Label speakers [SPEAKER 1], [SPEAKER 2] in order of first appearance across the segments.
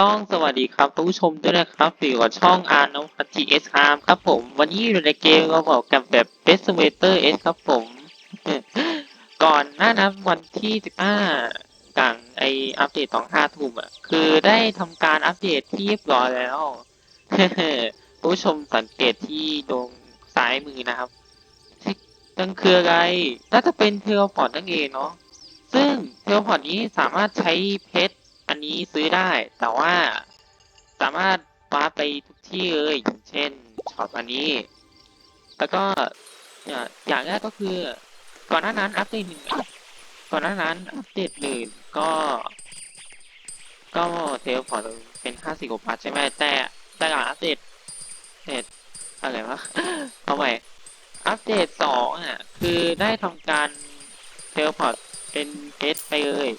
[SPEAKER 1] ต้องสวัสดีครับท่านผู้ชมด้วยนะครับอยู่กับช่องอาร์นพัทีเอสอาร์ครับผม วันนี้อยู่ในเกมเราบอกกันแบบ Best Simulator S ครับผม ก่อนหน้านั้นวันที่ 15กลางไออัปเดตของ5ทุ่มอะ คือได้ทำการอัปเดตที่เรียบร้อยแล้วผู้ชมสังเกตที่ตรงซ้ายมือนะครับนั่นคืออะไรน่าจะเป็นเทเลพอร์ตนั่นเองเนาะซึ่งเทเลพอร์ตนี้สามารถใช้เพชร นี้ซื้อได้ แต่ว่าสามารถวาไปทุกที่เลยอย่างเช่นช็อปอันนี้ แล้วก็อย่างแรกก็คือ ก่อนหน้านั้นอัปเดตหนึ่งก่อนหน้านั้นอัปเดตหนึ่งก็ ก็เทลพอร์ตเป็นห้าสิบกว่าบาทใช่ไหมแต่แต่หลังอัปเดตเดตอะไรวะเอาใหม่อัปเดตสองอะ คือได้ทำการเทลพอร์ตเป็นเพชรไปเลย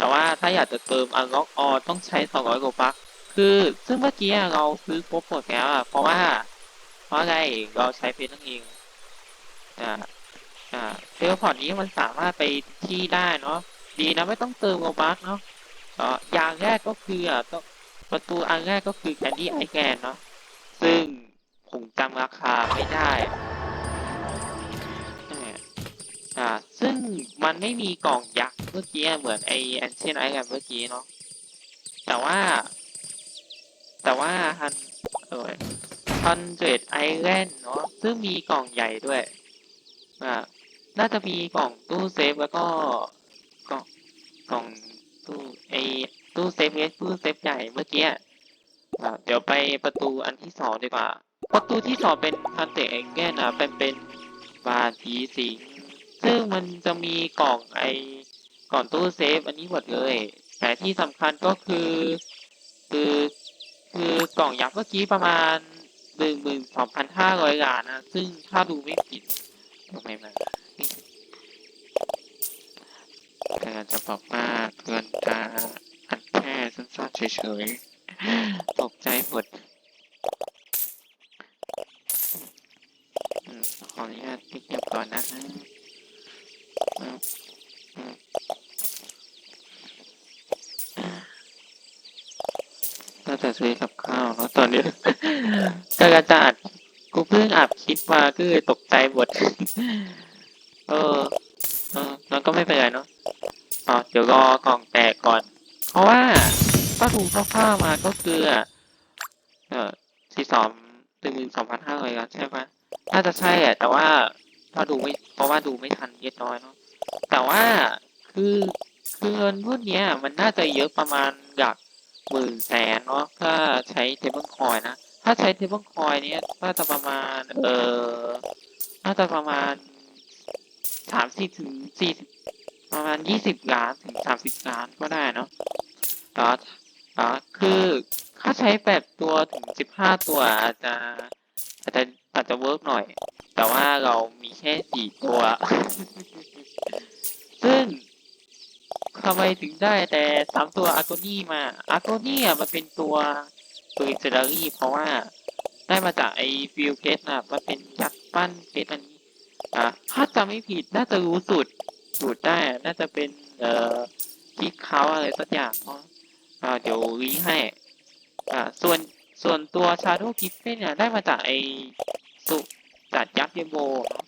[SPEAKER 1] แต่ว่าถ้าอยากจะเติม unlock all ต้องใช้ 200กว่าบัคคือซึ่งเมื่อกี้เราซื้อครบหมดแล้วอะเพราะว่า เพราะอะไรเราใช้เพชรนั่นเองอ่าอ่าเทเลพอร์ตนี้มันสามารถไปที่ได้เนาะดีนะไม่ต้องเติมโลบัคเนาะก็อย่างแรกก็คืออะต้องประตูอันแรกก็คือแคนดี้ไอแกนเนาะซึ่งผมจำราคาไม่ได้าซึ่งมันไม่มีกล่องยักษ์เมื่อกี้เหมือนไอแอนเชนไอแกนเมื่อกี้เนาะแต่ว่า แต่ว่าฮันเออฮันเดรดไอแลนเนาะซึ่งมีกล่องใหญ่ด้วยอ่าน่าจะมีกล่องตู้เซฟแล้วก็กล่องกล่องตู้ไอตู้เซฟเล็กตู้เซฟใหญ่เมื่อกี้อ่าเดี๋ยวไปประตูอันที่สองดีกว่า ประตูที่สองเป็นฮันเดรดไอแลนนะเป็นเป็นบานผีสิง ซึ่งมันจะมีกล่องไอกล่องตู้เซฟอันนี้หมดเลย แต่ที่สำคัญก็คือ คือคือกล่องยักษ์เมื่อกี้ประมาณหนึ่งหมื่นสองพันห้าร้อยล้านนะ ซึ่งถ้าดูไม่ผิดทำไมมันกำลังจะบอกว่าเกินตาอันแค่สั้นๆเฉยๆตกใจหมดขออนุญาตเงียบก่อนนะ อืมอืมก็จะซื้อกับข้าวเนาะตอนนี้ก็กระจาดกูเพิ่งอัดคลิปมาก็เลยตกใจหมดเออเออมันก็ไม่เป็นไรเนาะอ๋อเดี๋ยวรอกล่องแตกก่อน เพราะว่าถ้าดูคร่าวมาก็คืออะเออสี่สองหนึ่งหมื่นสองพันห้าร้อยล้านใช่ไหมน่าจะใช่อะแต่ว่าถ้าดูไม่เพราะว่าดูไม่ทันเยอะน้อยเนาะ แต่ว่าคือคือเงินพวกเนี้ยมันน่าจะเยอะประมาณหลักหมื่นแสนเนาะถ้าใช้เทเบิลคอยนะ ถ้าใช้เทเบิลคอยเนี้ยน่าจะประมาณเออน่าจะประมาณสามสิบถึงสี่สิบประมาณยี่สิบล้านถึงสามสิบล้านก็ได้เนาะแต่ว่าแต่ว่าคือถ้าใช้แบบตัวถึงสิบห้าตัวอาจจะอาจจะอาจจะเวิร์กหน่อย แต่ว่าเรามีแค่สี่ตัว ซึ่งทำไมถึงได้แต่สามตัวอาร์โกนี่มาอาร์โกนี่อะมันเป็นตัวตัวอินเซอรี่เพราะว่าได้มาจากไอฟิลเพสนะมันเป็นยักษ์ปั้นเพชรอันนี้อะถ้าจำไม่ผิดน่าจะรู้สูตรสูตรได้ น่าจะเป็นเอ่อคิกเขาอะไรสักอย่างเนาะอ่าเดี๋ยวรีให้อ่าส่วนส่วนตัวชาโดว์กิฟเฟนเนี่ยได้มาจากไอสุจากยักษ์เยโบเนาะ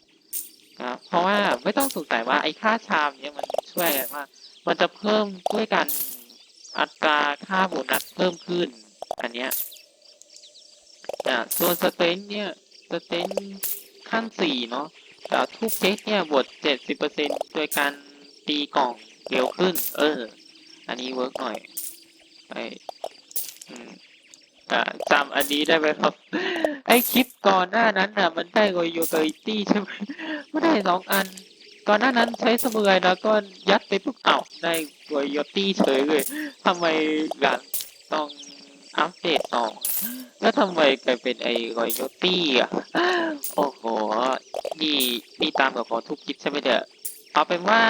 [SPEAKER 1] นะเพราะว่าไม่ต้องสงสัยว่าไอ้ค่าชามเนี่ยมันช่วยอะไรมามันจะเพิ่มด้วยกันอัตราค่าโบนัสเพิ่มขึ้น อันเนี้ยอ่าส่วนสเตนเนี่ยสเตนขั้นสี่เนาะแต่ทุกเช็คเนี่ยบวกเจ็ดสิบเปอร์เซ็นโดยการตีกล่องเร็วขึ้น เออ อันนี้เวิร์กหน่อยไออืมจำอันนี้ได้ไหมครับ อคลิปก่อนหน้านั้นน่ะ มันได้โรยโยเกอริตี้ใช่ไหมไม่ได้สองอัน ก่อนหน้านั้นใช้สมุไรแล้วก็ยัดไปปุ๊บเอ้าได้โรยโยตี้เฉยเลยทำไมหลังต้องอัปเดตสองแล้วทำไมกลายเป็นไอโรยโยตี้อะ โอ้โห นี่นี่ตามกับขอทุกคลิปใช่ไหมเด้อเอาเป็นว่า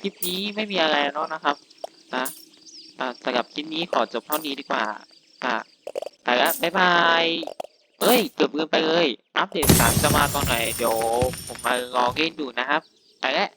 [SPEAKER 1] คลิปนี้ไม่มีอะไรแล้วนะครับ นะสำหรับคลิปนี้ขอจบเท่านี้ดีกว่าอะไปละบ๊ายบาย เอ้ยเกือบลืมไปเลย อัปเดตสามจะมาตอนไหน เดี๋ยวผมมารอเล่นดูนะครับ ไปแล้ว